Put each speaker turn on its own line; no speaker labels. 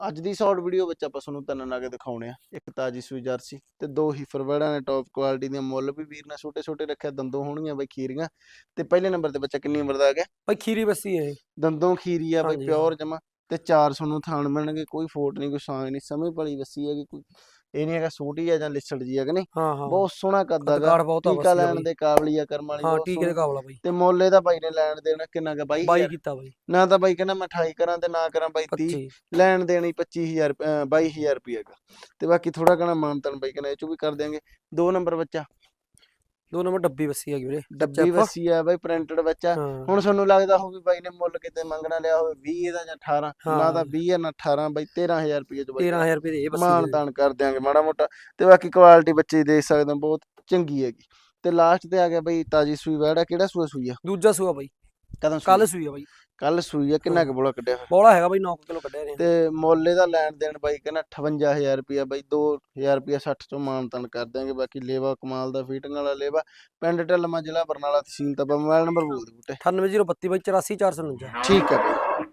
ਅੱਜ ਦੀ short video ਵਿੱਚ ਆਪਾਂ ਤੁਹਾਨੂੰ ਤਿੰਨ ਨਗ ਦਿਖਾਉਣੇ ਆ ਇੱਕ ਤਾਜੀ ਸੂਈ ਜਰਸੀ ਤੇ ਦੋ ਹੀ ਫਰਵੜਾਂ ਨੇ ਟੌਪ ਕੁਆਲਿਟੀ ਦੀਆਂ ਮੁੱਲ ਵੀ ਵੀਰ ਨੇ ਛੋਟੇ ਛੋਟੇ ਰੱਖਿਆ ਦੰਦੋਂ ਹੋਣਗੀਆਂ ਬਈ ਖੀਰੀਆਂ ਤੇ ਪਹਿਲੇ ਨੰਬਰ ਤੇ ਬੱਚਾ ਕਿੰਨੀ ਉਮਰ ਦਾ ਆ ਗਿਆ
ਭਾਈ ਖੀਰੀ ਬੱਸੀ ਹੈ ਇਹ।
ਦੰਦੋਂ ਖੀਰੀ ਆ ਬਈ ਪਿਓਰ ਜਮਾ ਤੇ 400 ਨੂੰ ਥਾਣ ਮਿਲਣਗੇ ਕੋਈ ਫੋਟ ਨਹੀਂ ਕੋਈ ਸਾਂਗ ਨਹੀਂ ਸਮਝ ਭਲੀ ਬੱਸੀ ਹੈਗੀ ਕੋਈ ਇਹ ਨਹੀਂ ਹੈਗਾ ਛੋਟੀ ਆ ਜਾਂ ਲਿਸੜ ਜੀ ਹੈ ਕਿ ਨਹੀਂ?
ਹਾਂ ਹਾਂ।
ਬਹੁਤ ਸੋਹਣਾ ਕੱਦ ਹੈਗਾ।
ਆ
ਟੀਕਾ
ਦਾ
ਲੈਣ
ਬਾਈ।
ਦੇ ਕਾਬਲੀ ਆ ਕਰਮ ਵਾਲੀ
ਹਾਂ ਟੀਕੇ ਦੇ। ਕਾਬਲਾ ਬਾਈ।
ਤੇ ਮੁੱਲ ਇਹਦਾ ਬਾਈ ਨੇ ਲੈਣ ਦੇਣਾ ਕਿੰਨਾ ਗਾ ਬਾਈ
22 ਕੀਤਾ ਬਾਈ।
ਨਾ ਤਾਂ ਬਾਈ ਕਹਿੰਦਾ ਮੈਂ 28 ਕਰਾਂ ਤੇ ਨਾ ਕਰਾਂ ਬਾਈ 30
25
ਲੈਣ ਦੇਣੀ 25000 ਰੁਪਏ 22000 ਰੁਪਏ ਹੈਗਾ। ਤੇ ਬਾਕੀ ਥੋੜਾ ਕਣਾ ਮਾਨਤਨ ਬਾਈ ਕਹਿੰਦਾ ਇਹ ਚੋਂ ਵੀ ਕਰ ਦਿਆਂਗੇ। ਦੋ ਨੰਬਰ ਬੱਚਾ।
ਦੋ ਨੰਬਰ ਡੱਬੀ ਬੱਸੀ ਹੈਗੀ ਵੀਰੇ
ਡੱਬੀ ਵਸੀ ਆ ਬਾਈ ਪ੍ਰਿੰਟਡ ਬੱਚਾ ਹੁਣ ਤੁਹਾਨੂੰ ਲੱਗਦਾ ਹੋਵੇ ਬਾਈ ਨੇ ਮੁੱਲ ਕਿਤੇ ਮੰਗਣਾ ਲਿਆ ਹੋਵੇ 20 ਇਹਦਾ ਜਾਂ 18 ਨਾ ਤਾਂ
ਹਾਂ।
20 ਹੈ ਨਾ 18 ਬਾਈ 13000 ਰੁਪਏ ਚ ਬਾਈ
13000 ਰੁਪਏ ਦੇ ਇਹ ਬੱਸੀ
ਮਾਨ
ਦੇ।
ਤਾਨ ਕਰ ਦਿਆਂਗੇ ਮਾੜਾ ਮੋਟਾ। ਤੇ ਬਾਕੀ ਕੁਆਲਿਟੀ ਬੱਚੇ ਦੇਖ ਸਕਦੇ ਹੋ ਬਹੁਤ ਚੰਗੀ ਹੈਗੀ। ਤੇ ਲਾਸਟ ਤੇ ਆ ਗਿਆ ਬਾਈ ਤਾਜੀ ਸੂਈ ਵੈੜ ਕਿਹੜਾ ਸੂਆ ਸੂਈ ਆ?
ਦੂਜਾ ਸੂਆ ਬਾਈ।
ਕਦੋਂ
ਕੱਲ ਸੂਈ ਆ ਬਾਈ।
ਕੱਲ ਸੂਈ ਆ ਕਿੰਨਾ ਕੁ ਬੋਲਾ ਕੱਢਿਆ ਫਿਰ?
ਬੋਲਾ ਹੈਗਾ ਬਾਈ 9 ਕਿਲੋ ਕੱਢਿਆ ਨੇ
ਤੇ ਮੁੱਲ ਇਹਦਾ ਲੈਣ ਦੇਣ ਬਾਈ ਕਹਿੰਦਾ 58000 ਰੁਪਿਆ ਬਾਈ 2000 ਰੁਪਿਆ 60 ਚੋਂ ਮਾਨ ਤਾਨ ਕਰ ਦਿਆਂਗੇ ਬਾਕੀ ਲੇਵਾ ਕਮਾਲ ਦਾ ਫੀਟਿੰਗ ਵਾਲਾ ਲੇਵਾ। ਪਿੰਡ ਢਲਮਾ ਜ਼ਿਲ੍ਹਾ ਬਰਨਾਲਾ ਤਹਿਸੀਲ ਤਪਾ ਮੋਬਾਈਲ ਨੰਬਰ ਬੋਲ ਦੇ ਬੂਟੇ।
98032 ਬਾਈ 84449
ਠੀਕ ਹੈ ਬਾਈ।